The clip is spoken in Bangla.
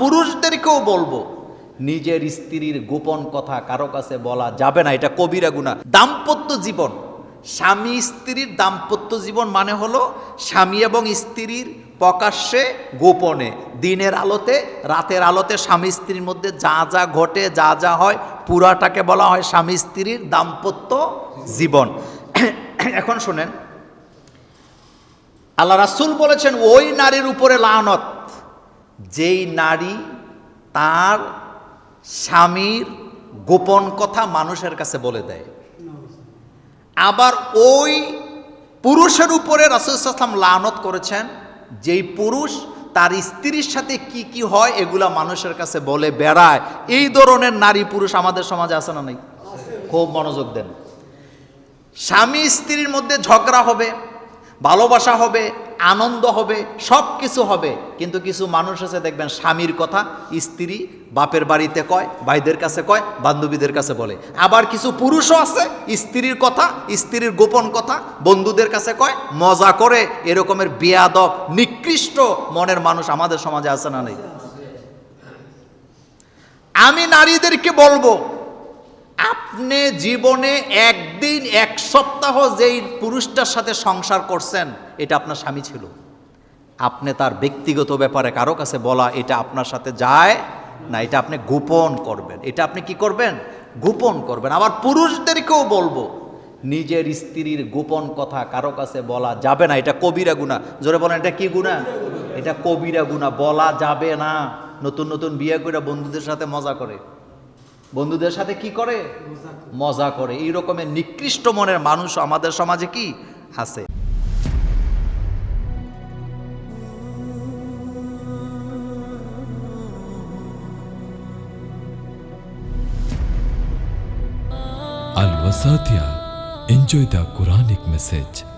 পুরুষদেরকেও বলব, নিজের স্ত্রীর গোপন কথা কারও কাছে বলা যাবে না, এটা কবিরা গুণা দাম্পত্য জীবন, স্বামী স্ত্রীর দাম্পত্য জীবন মানে হলো স্বামী এবং স্ত্রীর প্রকাশ্যে গোপনে, দিনের আলোতে, রাতের আলোতে স্বামী স্ত্রীর মধ্যে যা যা ঘটে, যা যা হয়, পুরাটাকে বলা হয় স্বামী স্ত্রীর দাম্পত্য জীবন। এখন শোনেন, আল্লাহ রাসুল বলেছেন, ওই নারীর উপরে লানত। যেই নারী তার স্বামীর গোপন কথা মানুষের কাছে বলে দেয়। আবার ওই পুরুষের উপরে রাসুলাম লানত করেছেন, যেই পুরুষ তার স্ত্রীর সাথে কি কি হয় এগুলা মানুষের কাছে বলে বেড়ায়। এই ধরনের নারী পুরুষ আমাদের সমাজে আছে না নাই? খুব মনোযোগ দেন। স্বামী স্ত্রীর মধ্যে ঝগড়া হবে, ভালোবাসা হবে আনন্দ হবে, সব কিছু হবে। কিন্তু কিছু মানুষ আছে, দেখবেন স্বামীর কথা স্ত্রী বাপের বাড়িতে কয়, ভাইদের কাছে কয়, বান্ধবীদের কাছে বলে। আবার কিছু পুরুষও আছে, স্ত্রীর কথা, স্ত্রীর গোপন কথা, বন্ধুদের কাছে কয়, মজা করে, এরকমের বেয়াদব, নিকৃষ্ট মনের মানুষ আমাদের সমাজে আছে না নেই? আমি নারীদেরকে বলব আপনি জীবনে একদিন, এক সপ্তাহ যেই পুরুষটার সাথে সংসার করছেন, এটা আপনার স্বামী ছিল। আপনি তার ব্যক্তিগত ব্যাপারে কারও কাছে বলা, এটা আপনার সাথে যায় না, এটা আপনি গোপন করবেন। এটা আপনি কি করবেন? গোপন করবেন। আবার পুরুষদেরকেও বলব, নিজের স্ত্রীর গোপন কথা কারও কাছে বলা যাবে না, এটা কবিরা গুণা। জোরে বলেন, এটা কি গুণা? এটা কবিরা গুণা, বলা যাবে না। নতুন নতুন বিয়ে করে বন্ধুদের সাথে মজা করে। বন্ধুদের সাথে কি করে মজা করে এই রকমের নিকৃষ্ট মনের মানুষ আমাদের সমাজে কি আছে Al Wasatia. Enjoy the Quranic message.